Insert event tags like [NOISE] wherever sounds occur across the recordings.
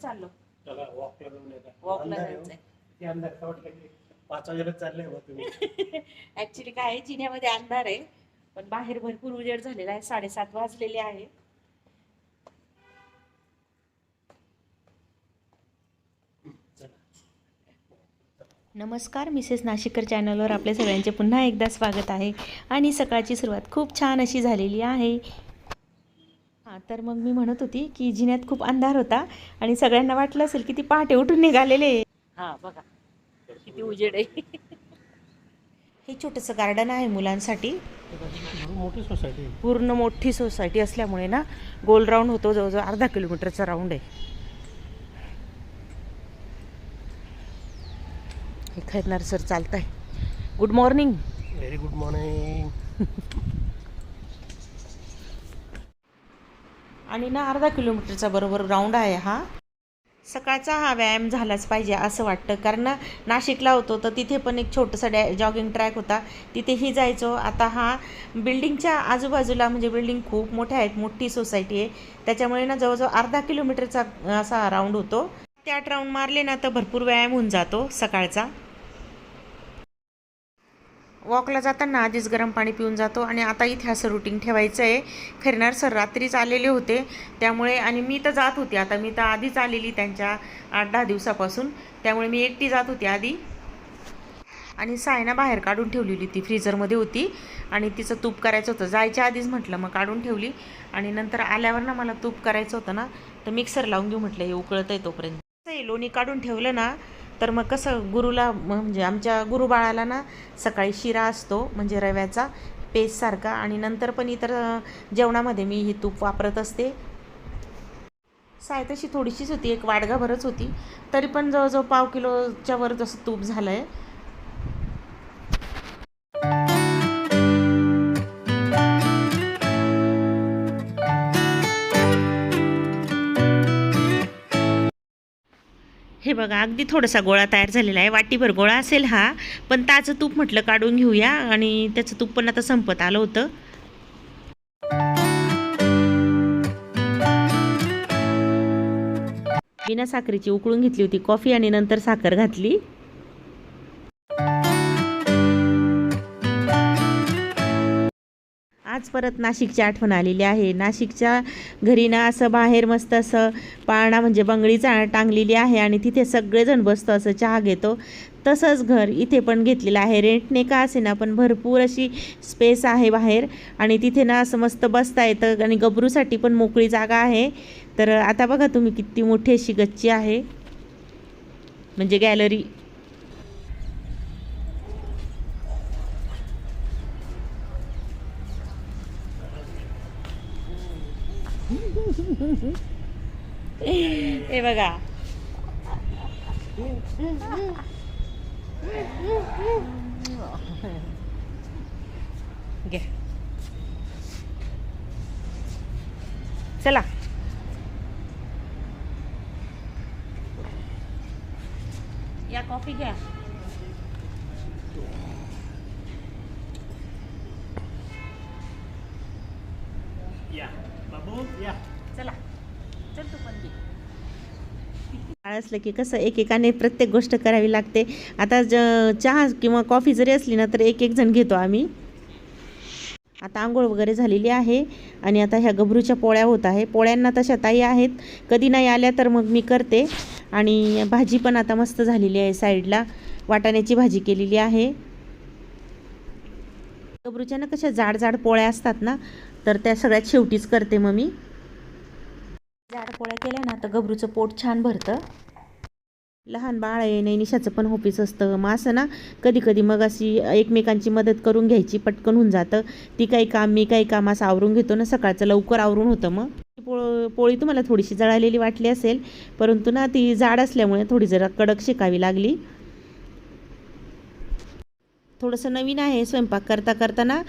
चाललो. वॉकला जाऊन येतात वॉकला अंधार आहे हो. जायचंय. किती अंधार का वाटलं की पाच वाजेला चाललंय बा तुम्ही. [LAUGHS] ऍक्च्युली काय आहे, जिन्यामध्ये अंधार आहे पण बाहेर भरपूर उजेड झालेला आहे. साडेसात वाजलेले आहे. चला नमस्कार मिसेस नाशिकर चॅनलवर आपल्या सगळ्यांचे पुन्हा एकदा स्वागत आहे. आणि सकाळची सुरुवात खूप छान अशी झालेली आहे. हां तर मग मी म्हणत होती की जिन्यात खूप अंधार होता आणि सगळ्यांना वाटलं असेल की ती पहाटे उठून निघालेले हा बघा. किती उजेड आहे. हे छोटंसं गार्डन आहे मुलांसाठी. मोठी सोसायटी. पूर्ण मोठी सोसायटी असल्यामुळे ना गोल राऊंड होतो जवळजवळ अर्धा किलोमीटरचा राऊंड आहे. हे खैरनार सर चालत आहे good morning very good morning आणि ना अर्धा किलोमीटरचा बरोबर राऊंड आहे हा. सकाळचा हा व्यायाम झालाच पाहिजे असं वाटतं. कारण नाशिकला होतो तर तिथे पण एक छोटंसा डॅ जॉगिंग ट्रॅक होता. तिथेही जायचो. आता हा बिल्डिंगच्या आजूबाजूला म्हणजे बिल्डिंग खूप मोठ्या आहेत. मोठी सोसायटी आहे. त्याच्यामुळे ना जवळजवळ अर्धा किलोमीटरचा असा राऊंड होतो. त्यात राऊंड मारले ना तर भरपूर व्यायाम होऊन जातो सकाळचा. वॉकला जाताना आधीच गरम पाणी पिऊन जातो आणि आता इथे असं रुटीन ठेवायचं आहे. खरणार सर रात्रीच आलेले होते त्यामुळे आणि मी तर जात होते. आता मी तर आधीच आलेली त्यांच्या आठ दहा दिवसापासून. त्यामुळे मी एकटी जात होती आधी. आणि सायना बाहेर काढून ठेवलेली ती फ्रीजरमध्ये होती. आणि तिचं तूप करायचं होतं. जायच्या आधीच म्हटलं मग काढून ठेवली. आणि नंतर आल्यावर ना मला तूप करायचं होतं ना तर मिक्सर लावून घेऊ म्हटलं हे उकळत आहे तोपर्यंत. कसं आहे, लोणी काढून ठेवलं ना तर मग कसं गुरुला म्हणजे आमच्या गुरुबाळाला ना सकाळी शिरा असतो म्हणजे रव्याचा पेस्टसारखा आणि नंतर पण इतर जेवणामध्ये मी ही तूप वापरत असते. साय तशी थोडीशीच होती एक वाडगाभरच होती. तरी पण जवळजवळ पाव किलोच्या वर जसं तूप झालं आहे हे बघा अगदी थोडासा गोळा तयार झालेला आहे. वाटीभर गोळा असेल हा पण ताजं तूप म्हटलं काढून घेऊया आणि त्याचं तूप पण आता संपत आलं होतं. बिना साखरेची उकळून घेतली होती कॉफी आणि नंतर साखर घातली. आज परत नाशिकची आठवण आलेली आहे. नाशिकच्या घरी ना असं बाहेर मस्त असं पाळणा म्हणजे बंगडीचा टांगलेली आहे आणि तिथे सगळेजण बसतो असं चहा घेतो. तसंच घर इथे पण घेतलेलं आहे. रेंटने का असे ना पण भरपूर अशी स्पेस आहे बाहेर. आणि तिथे ना असं मस्त बसता येतं आणि गबरूसाठी पण मोकळी जागा आहे. तर आता बघा तुम्ही किती मोठी अशी गच्ची आहे. म्हणजे गॅलरी हे बघा. घ्या चला. या कॉफी घ्या. असलं की कसं एकेकाने प्रत्येक गोष्ट करावी लागते. आता ज चहा किंवा कॉफी जरी असली ना तर एक एक जण घेतो आम्ही. आता आंघोळ वगैरे झालेली आहे आणि आता ह्या गभरूच्या पोळ्या होत आहे. पोळ्यांना तशा ताई आहेत. कधी नाही आल्या तर मग मी करते. आणि भाजी पण आता मस्त झालेली आहे साईडला. वाटाण्याची भाजी केलेली आहे. गबरूच्या ना कशा जाड जाड पोळ्या असतात ना तर त्या सगळ्यात शेवटीच करते मग मी. पोळ्या केल्या ना तर गबरूचं पोट छान भरतं. लहान बाळ आहे नाही निशाचं पण होपीस असतं. मग असं ना कधी कधी मग अशी एकमेकांची मदत करून घ्यायची पटकन होऊन जातं. ती काही काम मी काही काम असं आवरून घेतो ना सकाळचं लवकर आवरून होतं मग. पोळ पोळी तुम्हाला थोडीशी जळालेली वाटली असेल परंतु ना ती जाड असल्यामुळे थोडी जरा कडक शिकावी लागली. थोडंसं नवीन आहे स्वयंपाक करता करताना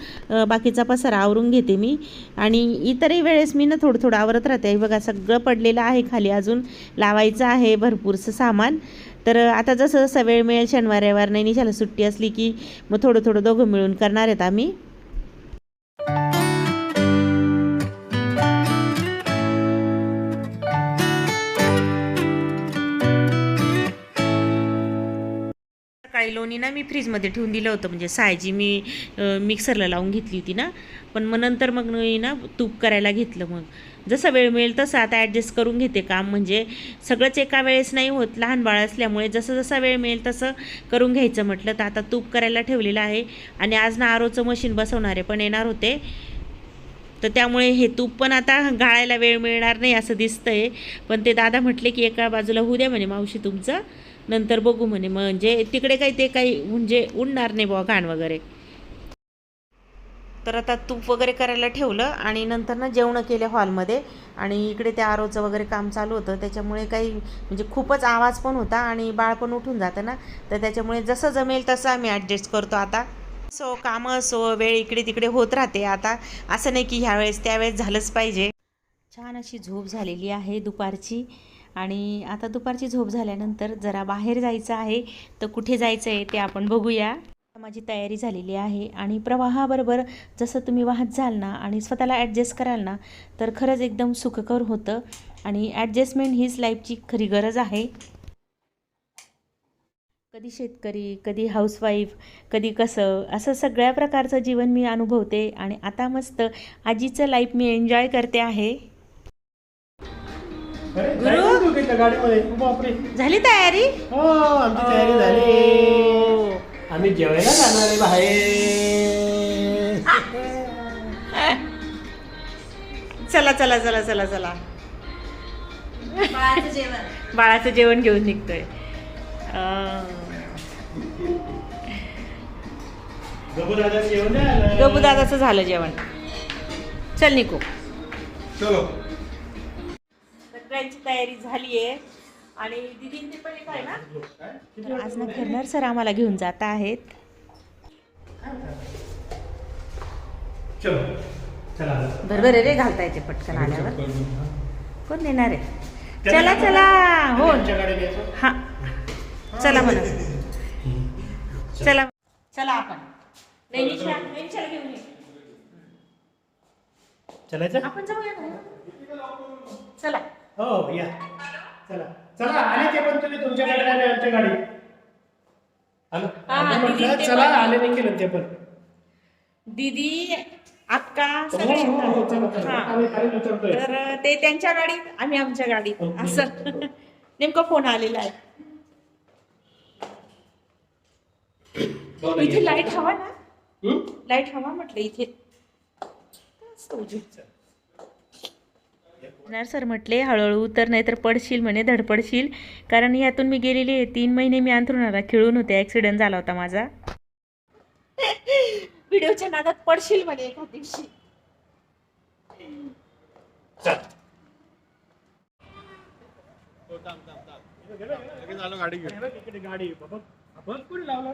बाकीचा पसारा आवरून घेते मी. आणि इतरही वेळेस मी ना थोडं थोडं आवरत राहते. बघा सगळं पडलेलं आहे खाली अजून. लावायचं आहे भरपूरसं सामान. तर आता जसं जसं वेळ मिळेल शनिवार रविवार नाही निशाला सुट्टी असली की मग थोडं थोडं दोघं मिळून करणार आहेत आम्ही. सकाळी लोणी ना मी फ्रीजमध्ये ठेवून दिलं होतं. म्हणजे सायजी मी मिक्सरला लावून घेतली होती ना. पण मग नंतर मग मी ना तूप करायला घेतलं मग. जसं वेळ मिळेल तसं आता ॲडजस्ट करून घेते काम. म्हणजे सगळंच एका वेळेस नाही होत. लहान बाळ असल्यामुळे जसं जसा वेळ मिळेल तसं करून घ्यायचं म्हटलं. तर आता तूप करायला ठेवलेलं आहे. आणि आज ना आरोचं मशीन बसवणारे पण येणार होते. तर त्यामुळे हे तूप पण आता गाळायला वेळ मिळणार नाही असं दिसतंय. पण ते दादा म्हटले की एका बाजूला होऊ द्या म्हणे मावशी तुमचं. नंतर बघू म्हणे म्हणजे तिकडे काही ते काही म्हणजे उडणार नाही बुवा घाण वगैरे. तर आता तूप वगैरे करायला ठेवलं आणि नंतर ना जेवणं केले हॉलमध्ये. आणि इकडे त्या आरोचं वगैरे काम चालू होतं त्याच्यामुळे काही म्हणजे खूपच आवाज पण होता आणि बाळ पण उठून जातं ना. तर त्याच्यामुळे जसं जमेल तसं आम्ही ॲडजस्ट करतो आता. सो कामं असो वेळ इकडे तिकडे होत राहते आता. असं नाही की ह्यावेळेस त्यावेळेस झालंच पाहिजे. छान अशी झोप झालेली आहे दुपारची. आणि आता दुपारची झोप झाल्यानंतर जरा बाहेर जायचं आहे तर कुठे जायचं आहे ते आपण बघूया. माझी तयारी झालेली आहे आणि प्रवाहाबरोबर जसं तुम्ही वाहत जाल ना आणि स्वतःला ॲडजस्ट कराल ना तर खरंच एकदम सुखकर होतं आणि ॲडजस्टमेंट हीच लाईफची खरी गरज आहे. कधी शेतकरी कधी हाऊसवाईफ कधी कसं असं सगळ्या प्रकारचं जीवन मी अनुभवते आणि आता मस्त आजीचं लाईफ मी एन्जॉय करते आहे. अरे, गुरु? जायचं तू तिथं गाडीमध्ये. ओ बापरे. झाली तयारी? हो आमची तयारी झाली. आम्ही जेवायला जाणार आहे बाहेर. चला चला चला चला चला. बाळाचं जेवण. घेऊन निघतोय. अं, गबू दादा जेवण नाही आलं. गबू दादाचं झालं जेवण. चल निको चलो. सगळ्यांची तयारी झाली आहे आणि दिदी ते पण काय ना? तर आज ना खरणार सर आम्हाला घेऊन जात आहेत. चलो चला. बरोबर आहे रे घालता येते पटकन आल्यावर. कोण देणार आहे? चला चला हो. हा. चला म्हणा. चला. चला आपण. चलायचं? आपण जाऊया चला. हो या चला चला आले ते पण तुम्ही तुमच्या गाडीत आले आमच्या गाडीत आलं? हा, आपण दीदी म्हटलं चला आले नाही केलं ते पण दीदी अक्का हो, सगळे हो, हो, चला, येतात. चला. हा. आम्ही खाली उतरतोय. तर ते त्यांच्या गाडीत आम्ही आमच्या गाडीत ओके. असं नेमका फोन आलेला आहे इथे या. लाइट हवा ना हं? लाइट हवा म्हटलं इथे मस्त उजेड. येणार सर म्हटले हळूहळू उतर नाही तर पडशील म्हणे धडपडशील कारण यातून मी गेलेली आहे तीन महिने मी अंथरुणाला खेळून होते ऍक्सिडेंट झाला होता माझा व्हिडिओच्या नादात पडशील म्हणे एका दिवशी. गाडी हे कोणी लावला?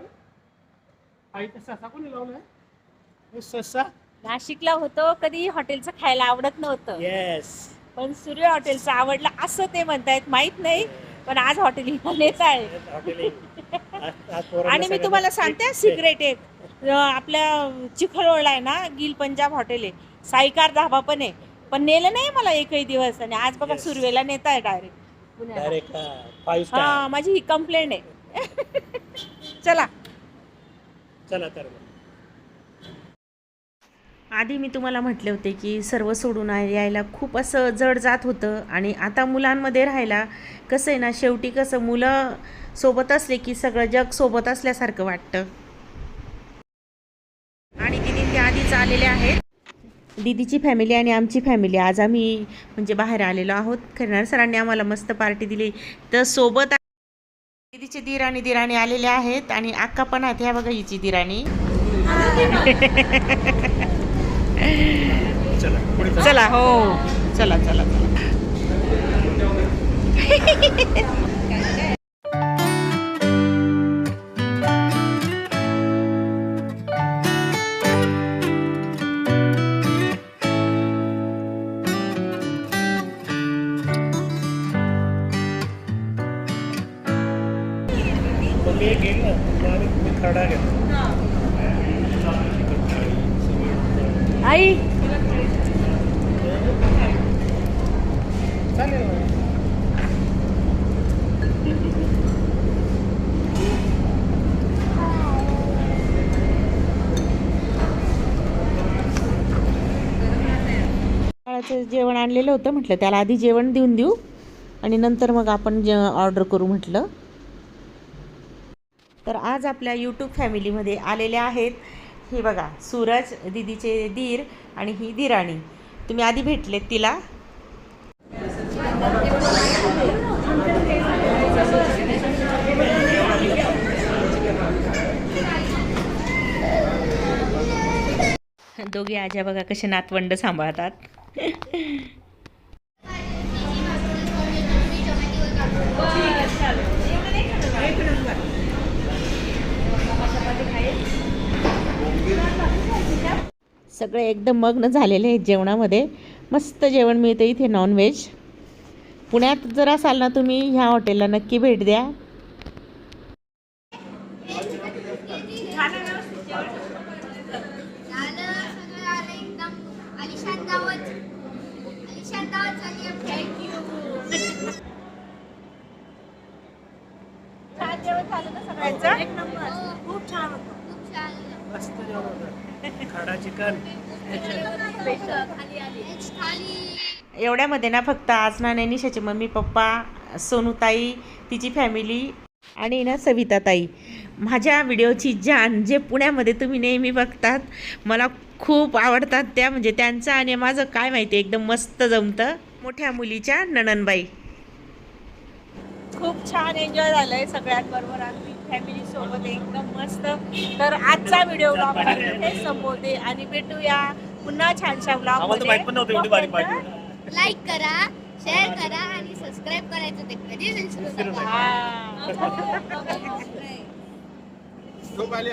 आई तर ससा कोणी हे ससा नाशिकला होतो कधी हॉटेलचं खायला आवडत नव्हतं येस पण सूर्य हॉटेलचं आवडलं असं ते म्हणतायत माहीत नाही पण आज हॉटेल नेत आहे. आणि मी तुम्हाला सांगते सिक्रेट एक. आपल्या चिखलवडला आहे ना गिल पंजाब हॉटेल आहे. साईकार धाबा पण आहे. पण नेलं नाही मला एकही दिवस. आणि आज बघा. सुरवेला नेत आहे डायरेक्ट स्टार हा माझी ही कंप्लेंट आहे. [LAUGHS] चला. चला तर. आधी मी तुम्हाला म्हटले होते की सर्व सोडून यायला खूप असं जड जात होतं आणि आता मुलांमध्ये राहायला कसं आहे ना शेवटी कसं मुलं सोबत असले की सगळं जग सोबत असल्यासारखं वाटतं. आणि दिदी ते आधीच आलेले आहेत. दिदीची फॅमिली आणि आमची फॅमिली. आज आम्ही म्हणजे बाहेर आलेलो आहोत. खरणार सरांनी आम्हाला मस्त पार्टी दिली. तर सोबत दिदीचे दीर आणि दिराणी आलेले आहेत आणि अक्का पण आहेत. ह्या बघा हिची दिराणी. [LAUGHS] चला हो. चला चला चला. आई. जेवण आणलेलं होतं म्हटलं त्याला आधी जेवण देऊन देऊ आणि नंतर मग आपण जे ऑर्डर करू म्हटलं. तर आज आपल्या यूट्यूब फॅमिलीमध्ये आलेल्या आहेत हे बघा सूरज दिदीचे दीर आणि ही दिराणी. तुम्ही आधी भेटलेत तिला. दोघे आज्या बघा कसे नातवंड सांभाळतात. सगळे एकदम मग्न झालेले आहेत जेवणामध्ये. मस्त जेवण मिळतं इथे नॉनव्हेज पुण्यात जर असाल ना तुम्ही ह्या हॉटेलला नक्की भेट द्या. झालं सगळं आलं एकदम आलिशान दावत आलिशान दावत झाली थँक्यू छान जेवण झालं ना सगळ्यांचं? एक नंबर खूप छान होतं. खडा चिकन. खाली आली थाली एवढ्यामध्ये ना फक्त आजना आणि निशाचे मम्मी पप्पा सोनूताई तिची फॅमिली आणि ना सविताताई. माझ्या व्हिडिओची जान जे पुण्यामध्ये तुम्ही नेहमी बघतात मला खूप आवडतात त्या म्हणजे त्यांचं आणि माझं काय माहिती एकदम मस्त जमतं. मोठ्या मुलीच्या नणनबाई. खूप छान एन्जॉय झालंय सगळ्यांबरोबर अगदी फॅमिली सोबत एकदम मस्त. तर आजचा व्हिडिओ ब्लॉग इथे संपवते आणि भेटूया पुन्हा छानशा ब्लॉग लाईक करा शेअर करा आणि सबस्क्राईब करायचं ते कधीच विसरू नका. हा.